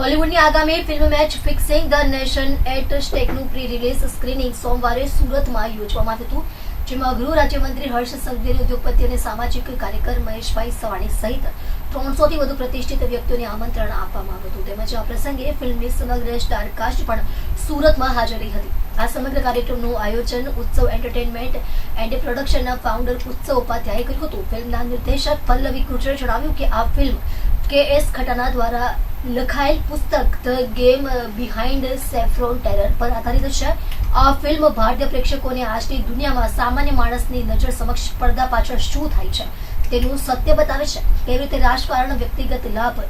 બોલિવૂડની આગામી film match fixing the nation at સ્ટેકનું pre release screening સોમવારે સુરતમાં યોજવામાં હતું, જેમાં ગૃહ રાજ્યમંત્રી હર્ષ સંઘવી ઉદ્યોગપતિ અને સામાજિક કાર્યકર મહેશભાઈ સવાણી સહિત ત્રણસોથી વધુ પ્રતિષ્ઠિત વ્યક્તિઓને આમંત્રણ આપવામાં આવ્યું હતું. તેમજ આ પ્રસંગે ફિલ્મની સમગ્ર સ્ટારકાસ્ટ પણ સુરતમાં હાજર હતી. આ સમગ્ર કાર્યક્રમનું આયોજન ઉત્સવ એન્ટરટેનમેન્ટ એન્ડ પ્રોડક્શનના ફાઉન્ડર ઉત્સવ ઉપાધ્યાયે કર્યું હતું. ફિલ્મના નિર્દેશક પલ્લવી ગુર્જરે જણાવ્યું કે આ ફિલ્મ કે એસ ખટાના દ્વારા લખાયેલ પુસ્તક the game behind saffron terror પર આધારિત છે. આ ફિલ્મ ભારતીય પ્રેક્ષકોને આજની દુનિયામાં સામાન્ય માણસની નજર સમક્ષ પડદા પાછળ શું થાય છે, તેનું સત્ય બતાવે છે. કેવી રીતે રાજકારણ, વ્યક્તિગત લાભ,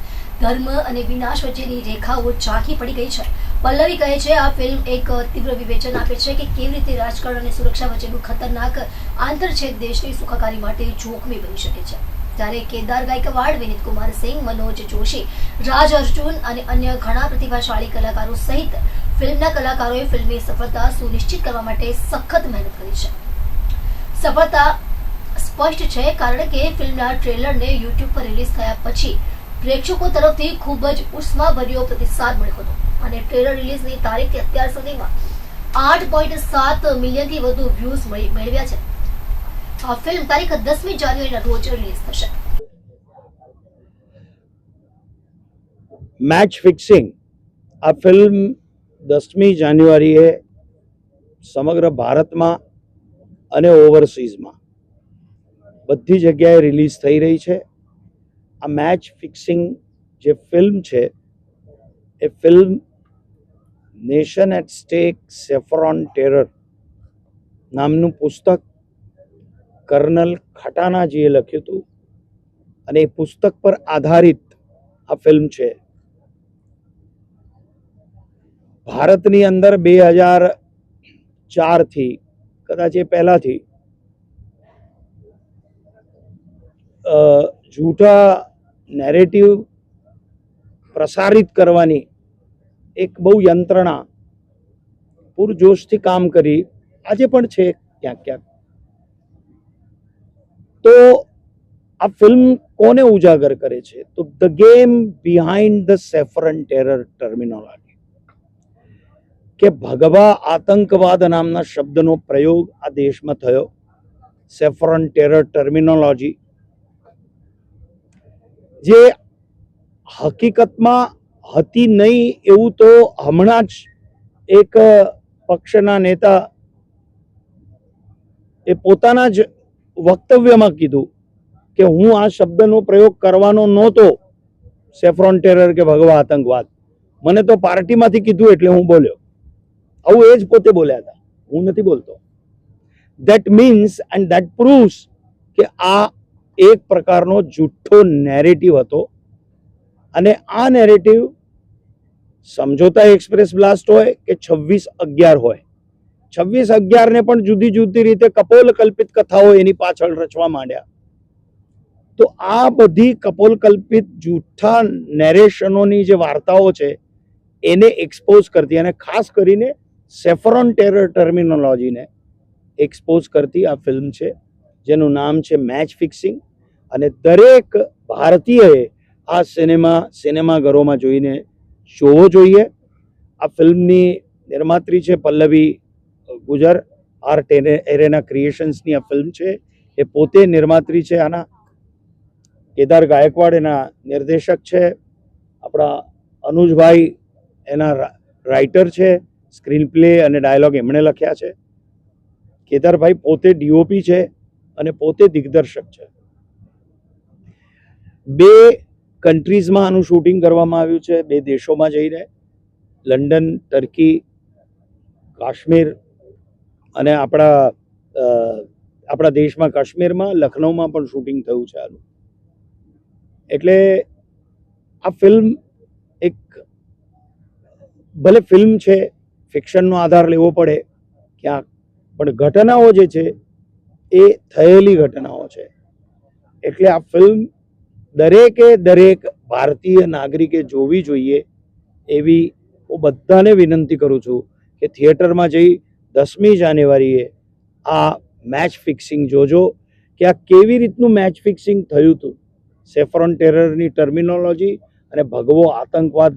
ધર્મ અને વિનાશ વચ્ચેની રેખાઓ ઝાંખી પડી ગઈ છે. પલ્લવી કહે છે, આ ફિલ્મ એક તીવ્ર વિવેચન આપે છે કે કેવી રીતે રાજકારણ અને સુરક્ષા વચ્ચેનું ખતરનાક આંતરછેદ દેશની સુખાકારી માટે જોખમી બની શકે છે. ત્યારે કેદાર ગાયકવાડ વિનીત કુમાર મનોજ જોશી, રાજ અર્જુન અને અન્ય ઘણા પ્રતિભાશાળી કલાકારો સહિત ફિલ્મના કલાકારોએ ફિલ્મની સફળતા સુનિશ્ચિત કરવા માટે સખત મહેનત કરી છે. સફળતા સ્પષ્ટ છે કારણ કે ફિલ્મના ટ્રેલરને યુટ્યુબ પર રિલીઝ થયા પછી પ્રેક્ષકો તરફથી ખૂબ જ ઉષ્માભર્યો પ્રતિસાદ મળ્યો હતો અને ટ્રેલર રિલીઝની તારીખથી અત્યાર સુધીમાં આઠ પોઈન્ટ સાત મિલિયનથી વધુ વ્યૂઝ મેળવ્યા છે. ફિલ્મ તારીખ દસમી જાન્યુઆરીના રોજ રિલીઝ થશે. મેચ ફિક્સિંગ આ ફિલ્મ દસમી જાન્યુઆરીએ સમગ્ર ભારતમાં અને ઓવરસીઝમાં બધી જગ્યાએ રિલીઝ થઈ રહી છે. આ મેચ ફિક્સિંગ જે ફિલ્મ છે, એ film nation at stake saffron terror નામનું પુસ્તક કર્નલ ખટાનાજીએ લખ્યું હતું. અને એ પુસ્તક પર આધારિત આ ફિલ્મ છે. ભારતની અંદર બે હજાર ચારથી, કદાચ એ પહેલાંથી જૂઠા નેરેટિવ પ્રસારિત કરવાની એક બહુ યંત્રણા, પૂરજોશથી કામ કરી. આજે પણ છે ક્યાંક ક્યાંક. તો આ ફિલ્મ કોને ઉજાગર કરે છે? તો the game behind the saffron terror terminology. કે ભગવા આતંકવાદ નામના શબ્દનો પ્રયોગ આ દેશમાં થયો. Saffron terror terminology. જે હકીકતમાં હતી નહીં એવું તો હમણાં જ એક પક્ષના નેતા એ પોતાના જ વક્તવ્યમાં કીધું કે હું આ શબ્દનો પ્રયોગ કરવાનો નહોતો, સેફ્રોન ટેરર કે ભગવા આતંકવાદ. મને તો પાર્ટીમાંથી કીધું એટલે હું બોલ્યો. આવું એ જ પોતે બોલ્યા હતા. હું નથી બોલતો. That means and that proves કે આ એક પ્રકારનો જુઠ્ઠો નેરેટિવ હતો અને આ નેરેટિવ સમજોતા એક્સપ્રેસ બ્લાસ્ટ હોય કે છવ્વીસ અગિયાર હોય. છવ્વીસ અગિયારને પણ જુદી જુદી રીતે કપોલ કલ્પિત કથાઓ એની પાછળ રચવા માંડ્યા. તો આ બધી કપોલ કલ્પિત જૂઠા નેરેશનોની જે વાર્તાઓ છે, એને એક્સપોઝ કરતી અને ખાસ કરીને સેફરોન ટેરર ટર્મિનોલોજીને એક્સપોઝ કરતી આ ફિલ્મ છે, જેનું નામ છે મેચ ફિક્સિંગ અને દરેક ભારતીયએ આ સિનેમા સિનેમાઘરોમાં જોઈને જોવો જોઈએ. આ ફિલ્મની નિર્માત્રી છે પલ્લવી ગુજર આર્ટ એરેના ક્રિએશન્સની આ ફિલ્મ છે. એ પોતે નિર્માત્રી છે આના. કેદાર ગાયકવાડ એના નિર્દેશક છે. આપણા અનુજભાઈ એના રાઇટર છે. સ્ક્રીન પ્લે અને ડાયલોગ એમણે લખ્યા છે. કેદારભાઈ પોતે ડીઓપી છે અને પોતે દિગ્દર્શક છે. બે કન્ટ્રીઝમાં આનું શૂટિંગ કરવામાં આવ્યું છે. બે દેશોમાં જઈને. લંડન, ટર્કી, કાશ્મીર અને આપણા આપણા દેશમાં કાશ્મીરમાં લખનૌમાં પણ શૂટિંગ થયું છે આનું. એટલે આ ફિલ્મ એક ભલે ફિલ્મ છે, ફિક્શનનો આધાર લેવો પડે ક્યાંક, પણ ઘટનાઓ જે છે, એ થયેલી ઘટનાઓ છે. એટલે આ ફિલ્મ દરેકે દરેક ભારતીય નાગરિકે જોવી જોઈએ એવી હું બધાને વિનંતી કરું છું કે થિયેટરમાં જઈ દસમી જાન્યુઆરીએ આ મેચ ફિક્સિંગ જોજો કે આ કેવી રીતનું મેચ ફિક્સિંગ થયું હતું સેફ્રોન ટેરરની ટર્મિનોલોજી અને ભગવો આતંકવાદ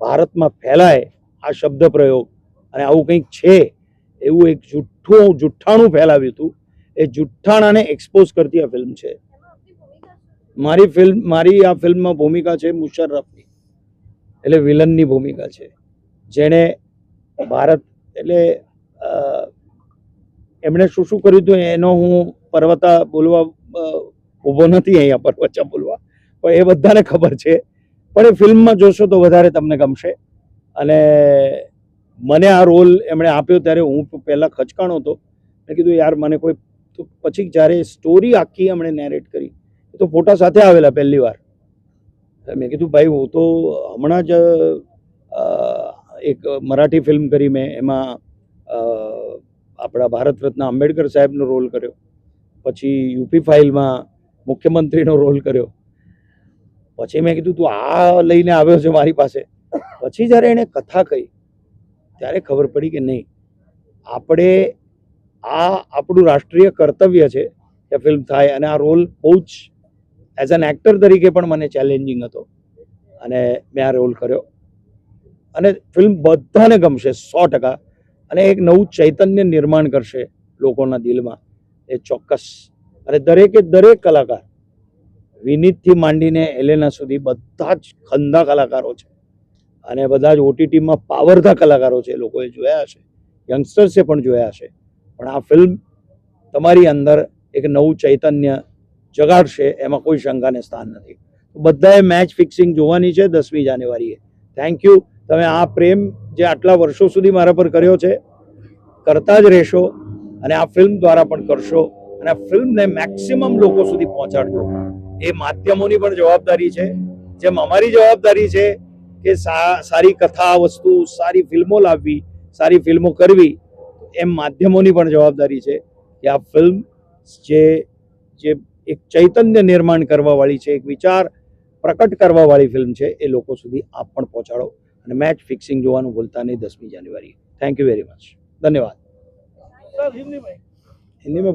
ભારતમાં ફેલાય આ શબ્દ પ્રયોગ. અને આવું કંઈક છે, એવું એક જુઠ્ઠું, જુઠ્ઠાણું ફેલાવ્યું હતું એ જુઠ્ઠાણાને એક્સપોઝ કરતી આ ફિલ્મ છે. મારી ફિલ્મ મારી આ ફિલ્મમાં ભૂમિકા છે મુશર્રફની. એટલે વિલનની ભૂમિકા છે. જેણે ભારત, એટલે એમણે શું શું કર્યું હતું એનો હું પર્વતા બોલવા ઊભો નથી અહીંયા પર્વચા બોલવા. પણ એ બધાને ખબર છે. પણ એ ફિલ્મમાં જોશો તો વધારે તમને ગમશે. અને મને આ રોલ એમણે આપ્યો ત્યારે હું પહેલાં ખચકાણો હતો. મેં કીધું, યાર, મને કોઈ તો પછી જ્યારે સ્ટોરી આખી એમણે નેરેટ કરી તો ફોટા સાથે આવેલા પહેલી વાર. મેં કીધું, ભાઈ, હું તો હમણાં જ એક મરાઠી ફિલ્મ કરી મેં. એમાં આપણા ભારત રત્ન આંબેડકર સાહેબનો રોલ કર્યો. પછી યુપી ફાઇલમાં મુખ્યમંત્રીનો રોલ કર્યો. પછી મેં કીધું, તું આ લઈને આવ્યો છે મારી પાસે. પછી જ્યારે એણે કથા કહી, ત્યારે ખબર પડી કે નહીં. આપણે આ આપણું રાષ્ટ્રીય કર્તવ્ય છે કે ફિલ્મ થાય અને આ રોલ બહુ જ એઝ એન એક્ટર તરીકે પણ મને ચેલેન્જિંગ હતો. અને મેં આ રોલ કર્યો. અને ફિલ્મ બધાને ગમશે સો ટકા. અને એક નવું ચૈતન્ય નિર્માણ કરશે લોકોના દિલમાં. એ ચોક્કસ. અને દરેકે દરેક કલાકાર વિનીતથી માંડીને એલેના સુધી બધા જ ખંદા કલાકારો છે. અને બધા જ ઓટીટીમાં પાવરધા કલાકારો છે. લોકોએ જોયા હશે. યંગસ્ટર્સે પણ જોયા હશે. પણ આ ફિલ્મ તમારી અંદર એક નવું ચૈતન્ય જગાડશે એમાં કોઈ શંકાને સ્થાન નથી. બધાએ મેચ ફિક્સિંગ જોવાની છે દસમી જાન્યુઆરીએ. થેન્ક યુ તમે આ પ્રેમ જે આટલા વર્ષો સુધી મારા પર કર્યો છે, કરતા જ રહેશો અને આ ફિલ્મ દ્વારા પણ કરશો અને આ ફિલ્મને મેક્સિમમ લોકો સુધી પહોંચાડજો. એ માધ્યમોની પણ જવાબદારી છે. જેમ અમારી જવાબદારી છે કે સારી કથા વસ્તુ, સારી ફિલ્મો લાવવી, સારી ફિલ્મો કરવી, એમ માધ્યમોની પણ જવાબદારી છે કે આ ફિલ્મ જે જે એક ચૈતન્ય નિર્માણ કરવાવાળી છે, એક વિચાર પ્રકટ કરવાવાળી ફિલ્મ છે, એ લોકો સુધી આપ પણ પહોંચાડો. અને મેચ ફિક્સિંગ જોવાનું ભૂલતા નહીં દસમી જાન્યુઆરી થેન્ક યુ વેરી મચ ધન્યવાદ. હિન્દીમાં બોલ.